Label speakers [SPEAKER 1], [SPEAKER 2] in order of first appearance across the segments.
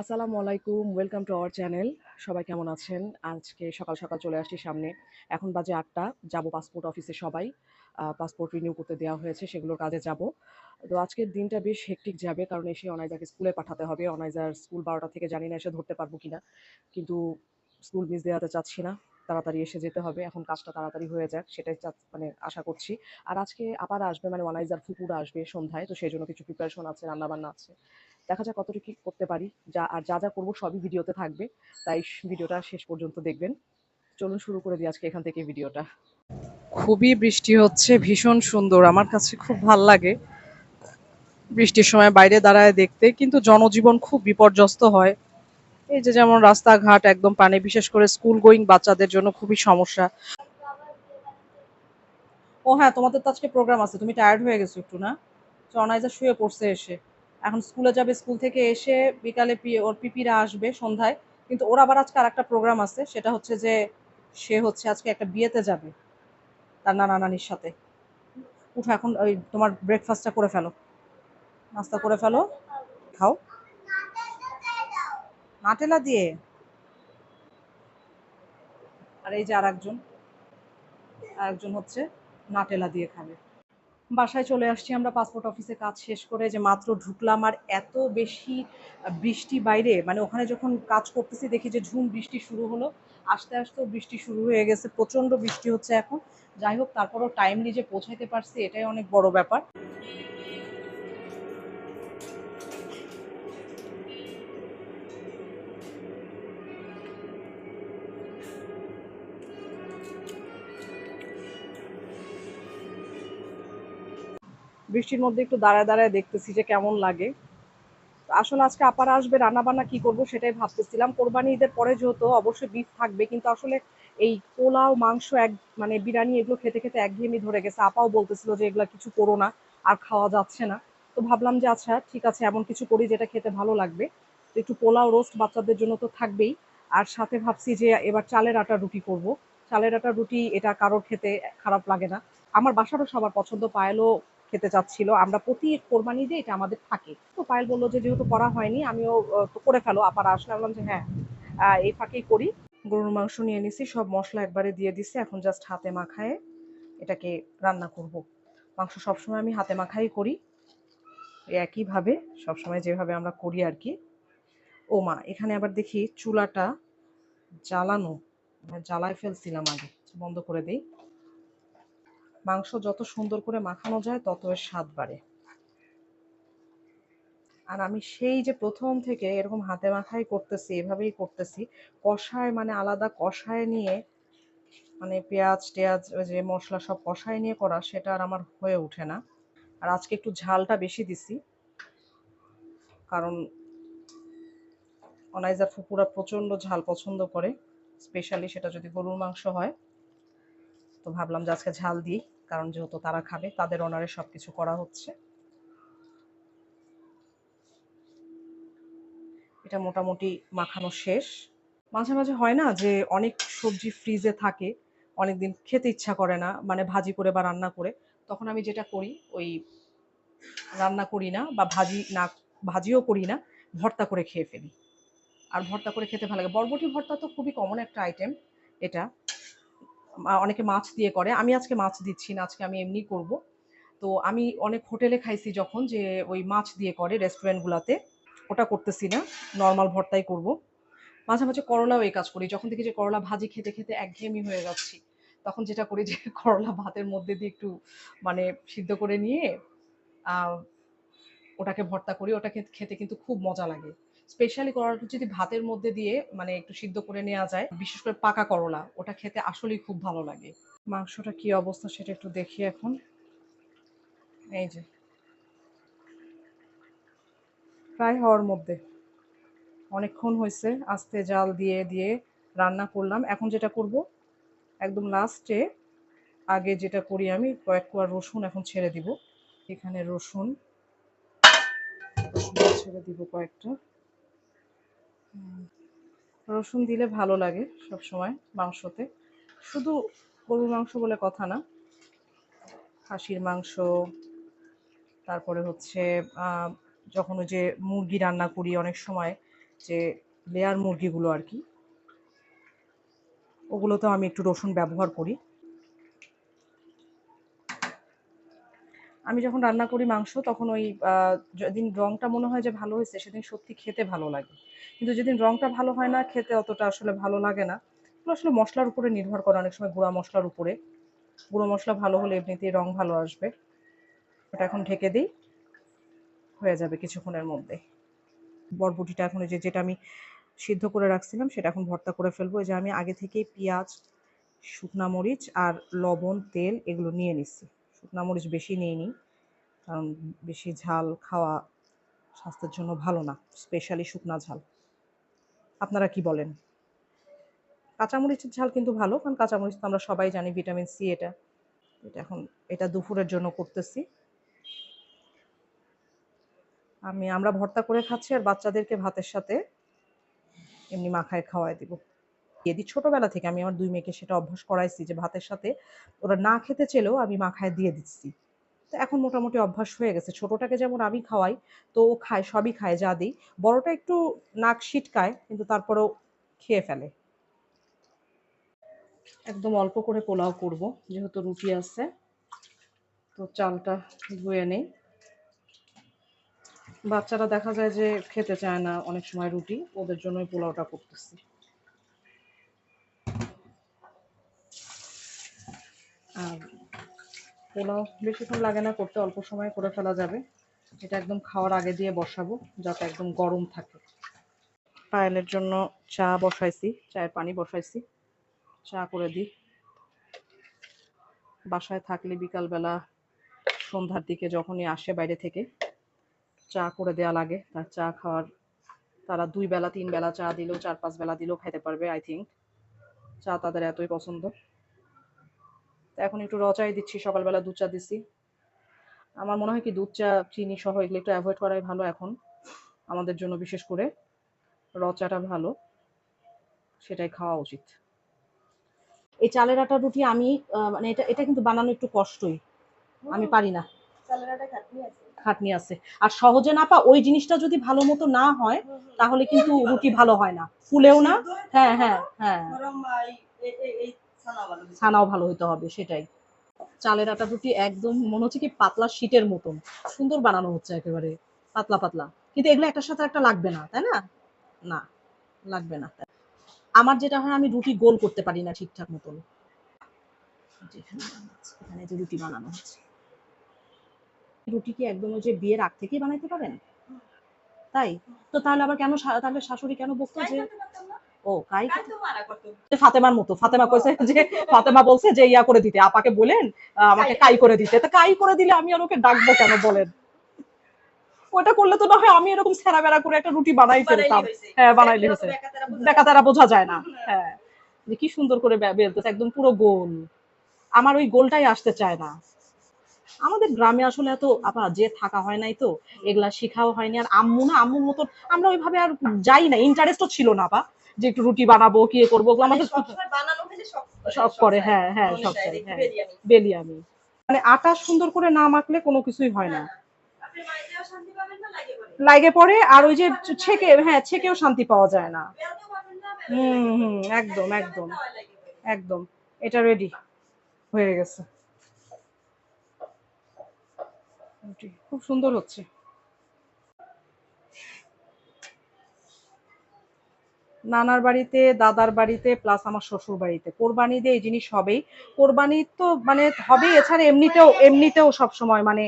[SPEAKER 1] আসসালামু আলাইকুম welcome to our channel সবাই কেমন আছেন? আজকে সকাল সকাল চলে আসছি সামনে। এখন বাজে আটটা, যাব পাসপোর্ট অফিসে সবাই। পাসপোর্ট রিনিউ করতে দেওয়া হয়েছে, সেগুলোর কাজে যাব। তো আজকের দিনটা বেশ হেকটিক যাবে, কারণ এসে অনাইজাকে স্কুলে পাঠাতে হবে। অনাইজার স্কুল বারোটা থেকে জানি না এসে ধরতে পারব কিনা। কিন্তু স্কুল মিস দেওয়াতে চাচ্ছি না। তাড়াতাড়ি এসে যেতে হবে, এখন কাজটা তাড়াতাড়ি হয়ে যাক, সেটাই মানে আশা করছি। আর আজকে আবার আসবে মানে ওয়ানাইজার ফুপুরা আসবে সন্ধ্যায়, তো সেই জন্য কিছু প্রিপারেশন আছে, রান্নাবান্না আছে। দেখা যাক কতটুকু কি করতে পারি, যা, আর যা যা করব সবই ভিডিওতে থাকবে, তাই ভিডিওটা শেষ পর্যন্ত দেখবেন। চলুন শুরু করে দিই আজকে এখান থেকে ভিডিওটা। খুবই বৃষ্টি হচ্ছে, ভীষণ সুন্দর, আমার কাছে খুব ভালো লাগে। বৃষ্টির সময় বাইরে দাঁড়ায় দেখতে, কিন্তু জনজীবন খুব বিপর্যস্ত হয়। এই যে যেমন রাস্তাঘাট, একদম পানি, বিশেষ করে স্কুল গোয়িং বাচ্চাদের জন্য খুবই সমস্যা। ও হ্যাঁ তোমাদের তো আজকে প্রোগ্রাম আছে, তুমি টায়ার্ড হয়ে গেছো একটু, না? অনাইজা শুয়ে পড়ছে এসে। এখন স্কুলে যাবে স্কুল থেকে এসে বিকালে ওর পিপিরা আসবে সন্ধ্যায়। কিন্তু ওর আবার আজকে আর একটা প্রোগ্রাম আছে, সেটা হচ্ছে যে সে হচ্ছে আজকে একটা বিয়েতে যাবে, তার নানা নানির সাথে। উঠো এখন, ওই তোমার ব্রেকফাস্টটা করে ফেলো। নাস্তা করে ফেলো, খাও। নাটেলা দিয়ে? আর এই যে আরেকজন আরেকজন হচ্ছে নাটেলা দিয়ে খাবে। বাসায় চলে আসছি আমরা পাসপোর্ট অফিসে কাজ শেষ করে যে মাত্র ঢুকলাম। আর এত বেশি বৃষ্টি বাইরে মানে ওখানে যখন কাজ করতেছি দেখি যে ঝুম বৃষ্টি শুরু হলো। আস্তে আস্তে বৃষ্টি শুরু হয়ে গেছে প্রচণ্ড বৃষ্টি হচ্ছে এখন। যাই হোক, তারপরও টাইমলি যে পৌঁছাইতে পারছি, এটাই অনেক বড় ব্যাপার। বৃষ্টির মধ্যে একটু দাঁড়ায় দাঁড়ায় দেখতেছি যে কেমন লাগে। আসলে আজকে আপারা আসবে রান্না বান্না কি করব সেটাই ভাবতেছিলাম। কোরবানি ঈদের পরে যেহেতু অবশ্যই বিফ থাকবে, কিন্তু আসলে এই পোলাও, মাংস, এক মানে বিরিয়ানি এগুলো খেতে খেতে একঘেয়েমি ধরে গেছে। আপাও বলতেছিল যে এগুলো কিছু করো না, আর খাওয়া যাচ্ছে না। তো ভাবলাম যে আচ্ছা ঠিক আছে, এমন কিছু করি যেটা খেতে ভালো লাগবে। তো একটু পোলাও রোস্ট বাচ্চাদের জন্য তো থাকবেই। আর সাথে ভাবছি যে এবার চালের আটা রুটি করব। চালের আটা, রুটি এটা কারোর খেতে খারাপ লাগে না। আমার বাসারও সবার পছন্দ, পায়েলও খেতে চাচ্ছিল। আমরা প্রতি কোরবানি দিয়ে এটা আমাদের থাকে। তো পায়েল বলল যে, যেহেতু করা হয়নি, আমিও তো করে ফেলো। আবার আসলে বললাম যে হ্যাঁ এই ফাঁকেই করি। গরুর মাংস নিয়ে নিছি, সব মশলা একবারে দিয়ে দিছি। এখন জাস্ট হাতে মাখায় এটাকে রান্না করব। মাংস সবসময় আমি হাতে মাখাই করি। একইভাবে সবসময় যেভাবে আমরা করি আর কি। ও মা, এখানে আবার দেখি চুলাটা জ্বালানো মানে জ্বালায় ফেলছিলাম আগে। বন্ধ করে দেই। মাংস যত সুন্দর করে মাখানো যায়, তত এর স্বাদ বাড়ে। আর আমি সেই যে প্রথম থেকে এরকম হাতে মাথায় করতেছি, এভাবেই করতেছি, কষায় মানে আলাদা কষায় নিয়ে মানে পেঁয়াজ টেয়াজ যে মশলা সব কষায় নিয়ে করা, সেটা আর আমার হয়ে ওঠে না। আর আজকে একটু ঝালটা বেশি দিছি, কারণ অনাইজার ফুপুরা প্রচণ্ড ঝাল পছন্দ করে, স্পেশালি সেটা যদি গরুর মাংস হয়। তো ভাবলাম যে আজকে ঝাল দিই। কারণ যেহেতু তারা খাবে, তাদের অনারে সব কিছু করা হচ্ছে। এটা মোটামুটি মাখানো শেষ। মাঝে মাঝে হয় না যে অনেক সবজি ফ্রিজে থাকে, অনেকদিন খেতে ইচ্ছা করে না মানে ভাজি করে বা রান্না করে। তখন আমি যেটা করি, ওই রান্না করি না বা ভাজি না, ভাজিও করি না, ভর্তা করে খেয়ে ফেলি। আর ভর্তা করে খেতে ভালো লাগে। বরবটি ভর্তা তো খুবই কমন একটা আইটেম এটা। অনেকে মাছ দিয়ে করে। আমি আজকে মাছ দিচ্ছি না, আজকে আমি এমনি করব। তো আমি অনেক হোটেলে খাইছি যখন যে ওই মাছ দিয়ে করে রেস্টুরেন্টগুলোতে ওটা করতেছি না নর্মাল ভর্তাই করব। মাঝে মাঝে করলাও এই কাজ করি। যখন দেখি যে করলা ভাজি খেতে খেতে একঘেয়েমি হয়ে যাচ্ছি, তখন যেটা করি যে করলা ভাতের মধ্যে দিয়ে একটু মানে সিদ্ধ করে নিয়ে ওটাকে ভর্তা করি। ওটা খেতে কিন্তু খুব মজা লাগে। স্পেশালি করলাটা যদি ভাতের মধ্যে দিয়ে মানে একটু সিদ্ধ করে নেওয়া যায়, বিশেষ করে পাকা করলা, ওটা খেতে আসলেই খুব ভালো লাগে। মাংসটা কি অবস্থা সেটা একটু দেখি এখন। এই যে। প্রায় হওয়ার মধ্যে। অনেকক্ষণ হয়েছে, আস্তে জাল দিয়ে দিয়ে রান্না করলাম। এখন যেটা করব, একদম লাস্টে আগে যেটা করি আমি, কয়েক কোয়া রসুন এখন ছেড়ে দিব। এখানে রসুন রসুন ছেড়ে দিব কয়েকটা। রসুন দিলে ভালো লাগে সব সময় মাংসতে। শুধু গরুর মাংস বলে কথা না। খাসির মাংস, তারপরে হচ্ছে যখন যে মুরগি রান্না করি অনেক সময়, যে লেয়ার মুরগিগুলো আর কি, ওগুলোতেও আমি একটু রসুন ব্যবহার করি। আমি যখন রান্না করি মাংস, তখন ওই যেদিন রংটা মনে হয় যে ভালো হয়েছে, সেদিন সত্যি খেতে ভালো লাগে। কিন্তু যেদিন রংটা ভালো হয় না, খেতে অতটা আসলে ভালো লাগে না। আসলে মশলার উপরে নির্ভর করে অনেক সময় গুঁড়া মশলার উপরে। গুঁড়ো মশলা ভালো হলে এমনিতেই রং ভালো আসবে। ওটা এখন ঢেকে দিই। হয়ে যাবে কিছুক্ষণের মধ্যে। বরবটিটা এখন যে, যেটা আমি সিদ্ধ করে রাখছিলাম, সেটা এখন ভর্তা করে ফেলব। যে, আমি আগে থেকেই পেঁয়াজ, শুকনা মরিচ আর লবণ, তেল এগুলো নিয়ে নিচ্ছি। শুকনা মরিচ বেশি নিইনি কারণ বেশি ঝাল খাওয়া স্বাস্থ্যের জন্য ভালো না স্পেশালি শুকনা ঝাল। আপনারা কি বলেন? কাঁচামরিচের ঝাল কিন্তু ভালো, কারণ কাঁচামরিচ তো আমরা সবাই জানি ভিটামিন সি এটা। এটা এখন, এটা দুপুরের জন্য করতেছি। আমি, আমরা ভর্তা করে খাচ্ছি আর বাচ্চাদেরকে ভাতের সাথে এমনি মাখায় খাওয়াই দিব। এদি ছোটবেলা থেকে আমি আমার দুই মেয়েকে সেটা অভ্যাস করাইছি যে ভাতের সাথে ওরা না খেতে চেলেও আমি মাখায় দিয়ে দিচ্ছি। তো এখন মোটামুটি অভ্যাস হয়ে গেছে। ছোটটাকে যেমন আমি খাওয়াই, তো ও খায়, সবই খায় যা দিই। বড়টা একটু নাক ছিটকায় কিন্তু তারপরেও খেয়ে ফেলে। একদম অল্প করে পোলাও করব, যেহেতু রুটি আছে। তো চালটা ধুয়ে নেই। বাচ্চারা দেখা যায় যে খেতে চায় না অনেক সময় রুটি, ওদের জন্যই পোলাওটা করতেছি। পোলাও বেশিক্ষণ লাগে না, করতে অল্প সময় করে ফেলা যাবে। এটা একদম খাওয়ার আগে দিয়ে বসাবো, যাতে একদম গরম থাকে। পায়েলের জন্য চা বসাইছি, চায়ের পানি বসাইছি। চা করে দিই। বাসায় থাকলে বিকালবেলা সন্ধ্যার দিকে যখনই আসে বাইরে থেকে, চা করে দেয়া লাগে। তার চা খাওয়ার, তারা দুই বেলা, তিন বেলা চা দিলেও, চার পাঁচ বেলা দিলেও খেতে পারবে আই থিঙ্ক চা তাদের এতই পছন্দ। তো এখন একটু র চাই দিচ্ছি সকালবেলা দুধ চা দিচ্ছি। আমার মনে হয় কি দুধ চা চিনি সহ এগুলো একটু অ্যাভয়েড করাই ভালো এখন আমাদের জন্য বিশেষ করে। র চাটা ভালো সেটাই খাওয়া উচিত। এই চালের আটা রুটি আমি মানে এটা এটা কিন্তু বানানো একটু কষ্টই। আমি পারি না। খাটনি আছে? আর সহজে না পা ওই জিনিসটা যদি ভালো মতো না হয় তাহলে কিন্তু রুটি ভালো হয় না। ফুলেও না। হ্যাঁ হ্যাঁ হ্যাঁ ছানাও ভালো হইতে হবে সেটাই। চালের আটা রুটি একদম মনে হচ্ছে কি পাতলা শীতের মতন। সুন্দর বানানো হচ্ছে একেবারে পাতলা পাতলা। কিন্তু এগুলো একটার সাথে একটা লাগবে না তাই না? না লাগবে না। আমার যেটা হয় আমি রুটি গোল করতে পারি না ঠিকঠাক মতন। এখানে যে রুটি বানানো হচ্ছে। রুটি কি একদম ওই যে বিয়ের আগ থেকেই বানাইতে পারেন? তাই? তো তাহলে আবার কেন তাহলে শাশুড়ি কেন বকতো যে ও কাই ফাতেমার মতো ফাতেমা কইছে যে ফাতেমা বলছে যে ইয়া করে দিতে আপাকে বলেন আমাকে কাই করে দিতে। তো কাই করে দিলে আমি আর ওকে ডাকবো কেন বলেন? ওটা করলে তো না হয় আমি এরকম সেরা বেড়া করে একটা রুটি বানাই ফেলতাম। হ্যাঁ বানাইলে হয়েছে। দেখা তারা বোঝা যায় না। হ্যাঁ। যে কি সুন্দর করে বেলতেছে একদম পুরো গোল। আমার ওই গোলটাই আসতে চায় না। আমাদের গ্রামে আসলে এত আপা যে থাকা হয় নাই তো এগুলা শেখাও হয়নি। আর আম্মু না আম্মুর মতো আমরা ওইভাবে আর যাই না ইন্টারেস্টও ছিল না আপা। যে একটু রুটি বানাবো কি করব ওগুলো আমাদের সব করে হ্যাঁ হ্যাঁ সব চাই হ্যাঁ। বেলি আমি মানে আটা সুন্দর করে না মাখলে কোনো কিছুই হয় না। লাগে পড়ে আর ওই যে ছেকে হ্যাঁ ছেকেও শান্তি পাওয়া যায় না। হুম হুম একদম একদম একদম। এটা রেডি হয়ে গেছে। খুব সুন্দর হচ্ছে। নানার বাড়িতে, দাদার বাড়িতে প্লাস আমার শ্বশুর বাড়িতে। কোরবানি দিয়ে এই জিনিস হবেই। কোরবানি তো মানে হবেই, এছাড়া এমনিতেও এমনিতেও সব সময় মানে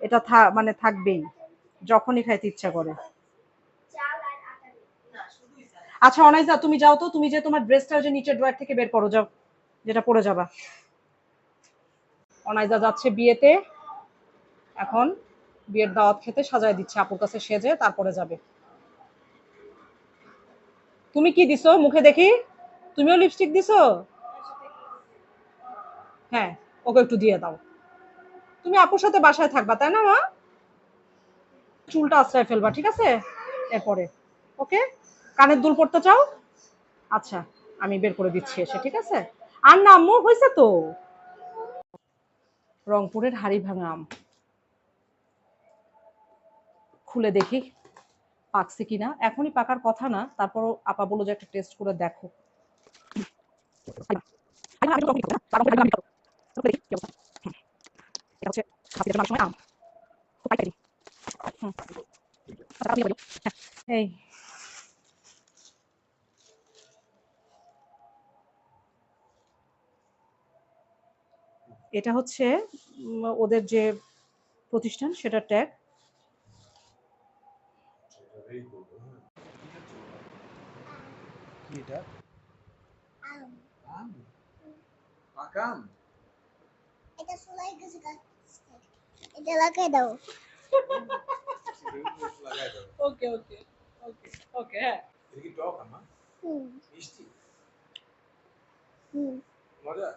[SPEAKER 1] এটা মানে থাকবেই, যখনই খাইতে ইচ্ছা করে। আচ্ছা অনাইজা, তুমি যাও তো, তুমি যে তোমার ড্রেসটা যে নিচের ড্রয়ার থেকে বের করো, যাও, যেটা পরে যাবা। অনাইজা যাচ্ছে বিয়েতে, এখন বিয়ের দাওয়াত খেতে সাজায় দিচ্ছে, আপুর কাছে সেজে তারপরে যাবে। তুমি কি দিছো? মুখে দেখি। তুমিও লিপস্টিক দিছো? হ্যাঁ ওকে একটু দিয়ে দাও। তুমি আপুর সাথে বাসায় থাকবা, তাই না মা? চুলটা আশ্রয় ফেলবা, ঠিক আছে? এরপরে, ওকে? কানের দুল পড়তে চাও? আচ্ছা আমি বের করে দিচ্ছি এসে, ঠিক আছে? আর না, আম্মু হয়েছে তো। রংপুরের হাড়ি ভাঙা আম। খুলে দেখি। পাকছে কিনা, এখনই পাকার কথা না, তারপরও আপা বলল যে একটা টেস্ট করে দেখো বলি। এই এটা হচ্ছে ওদের যে প্রতিষ্ঠান, সেটা ট্যাগ
[SPEAKER 2] কি এটা
[SPEAKER 3] আম
[SPEAKER 2] আম
[SPEAKER 3] এটা সোলাই গেছে গাছ এটা লাগাই দাও
[SPEAKER 2] লাগাই দাও
[SPEAKER 1] ওকে ওকে ওকে ওকে হ্যাঁ
[SPEAKER 2] এটা কি টক আমা
[SPEAKER 3] হুম
[SPEAKER 2] মিষ্টি
[SPEAKER 3] হুম
[SPEAKER 2] মজা?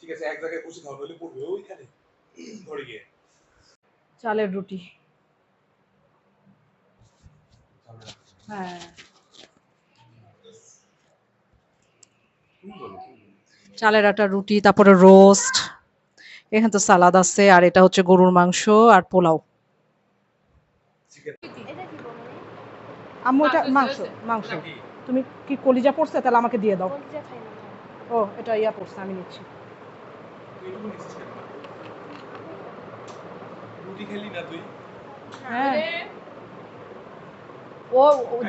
[SPEAKER 2] ঠিক আছে এক জায়গায় বসে খাও নইলে পড়বে ওইখানে। ধরে গিয়ে।
[SPEAKER 1] চালের রুটি
[SPEAKER 2] সামনে রাখো।
[SPEAKER 1] হ্যাঁ। চালের আটা রুটি তারপরে রোস্ট এখানে তো সালাদ আছে আর এটা হচ্ছে গরুর মাংস আর পোলাও। আম্মু এটা মাংস মাংস তুমি কি কলিজা পড়ছে তাহলে আমাকে দিয়ে দাও। ও এটা ইয়া পড়ছে আমি নিচ্ছি।
[SPEAKER 2] রুটি খেলি না তুই?
[SPEAKER 1] হ্যাঁ। ও ও-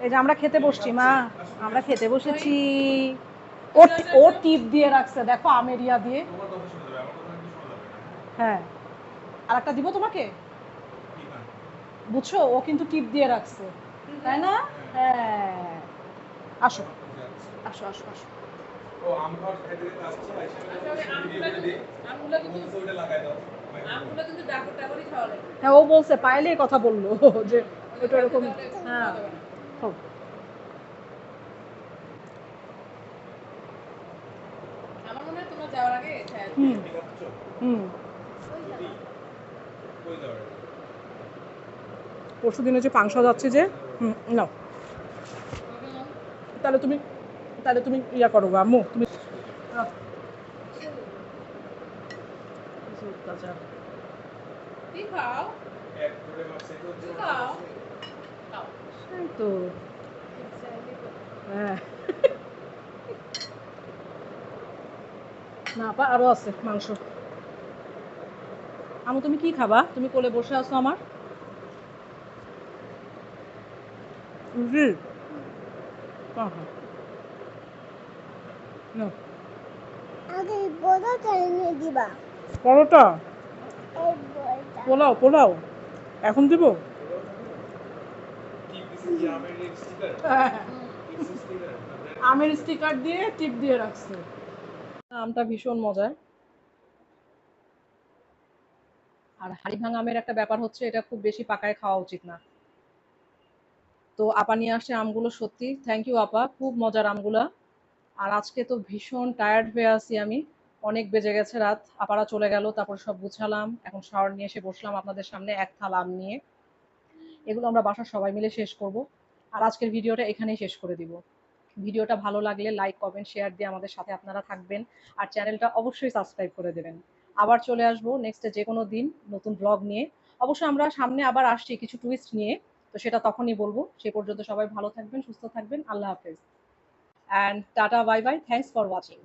[SPEAKER 2] এই
[SPEAKER 1] যে আমরা খেতে বসছি মা। আমরা খেতে বসেছি। ও ও টিপ দিয়ে রাখছে দেখো আমেরিয়া দিয়ে।
[SPEAKER 2] কিন্তু
[SPEAKER 1] হ্যাঁ। আর একটা দিব তোমাকে? বুঝছ? ও কিন্তু টিপ দিয়ে রাখছে। তাই না? হ্যাঁ। আসো। আসো আসো আসো।
[SPEAKER 2] ও আম খাওয়ার খাইতে আসছে আইসা করে দে লাগাই দাও।
[SPEAKER 1] হ্যাঁ ও বলছে পাইলে কথা বলল যে ওটা এরকম হ্যাঁ।
[SPEAKER 4] মনে হয়
[SPEAKER 1] হুম? পরশু দিনে যে পাংশা যাচ্ছে যে হুম নাও। তাহলে তুমি তাহলে তুমি ইয়া করো আম্মু তুমি অত্যাচার।
[SPEAKER 4] কি খাও
[SPEAKER 2] এক করে মারছে তো
[SPEAKER 4] কি খাও
[SPEAKER 1] এই তো। হ্যাঁ। না পা আরও আছে মাংস। আমু তুমি কি খাবা? তুমি কোলে বসে আছো আমার? রুটি হ্যাঁ হ্যাঁ
[SPEAKER 3] দিবা।
[SPEAKER 1] পরোটা? পোলাও পোলাও। এখন দিব?
[SPEAKER 2] কি দিছে কি আমের স্টিকার স্টিকার
[SPEAKER 1] আমের স্টিকার দিয়ে টিপ দিয়ে রাখছে। আমটা ভীষণ মজার। আর হাড়ি ভাঙা আমের একটা ব্যাপার হচ্ছে এটা খুব বেশি পাকায় খাওয়া উচিত না। তো আপা নিয়ে আসে আমগুলো সত্যি। থ্যাংক ইউ আপা। খুব মজার আমগুলা। আর আজকে তো ভীষণ টায়ার্ড হয়ে আছি আমি। অনেক বেজে গেছে রাত, আপারা চলে গেল, তারপর সব গুছালাম, এখন শাওয়ার নিয়ে এসে বসলাম আপনাদের সামনে এক থালা আম নিয়ে। এগুলো আমরা বাসার সবাই মিলে শেষ করব। আর আজকের ভিডিওটা এখানেই শেষ করে দিব। ভিডিওটা ভালো লাগলে লাইক কমেন্ট শেয়ার দিয়ে আমাদের সাথে আপনারা থাকবেন। আর চ্যানেলটা অবশ্যই সাবস্ক্রাইব করে দেবেন। আবার চলে আসব নেক্সটে যে কোনো দিন নতুন ব্লগ নিয়ে। অবশ্যই আমরা সামনে আবার আসছি কিছু টুইস্ট নিয়ে, তো সেটা তখনই বলব। সে পর্যন্ত সবাই ভালো থাকবেন, সুস্থ থাকবেন। আল্লাহ হাফেজ। And tata bye bye thanks for watching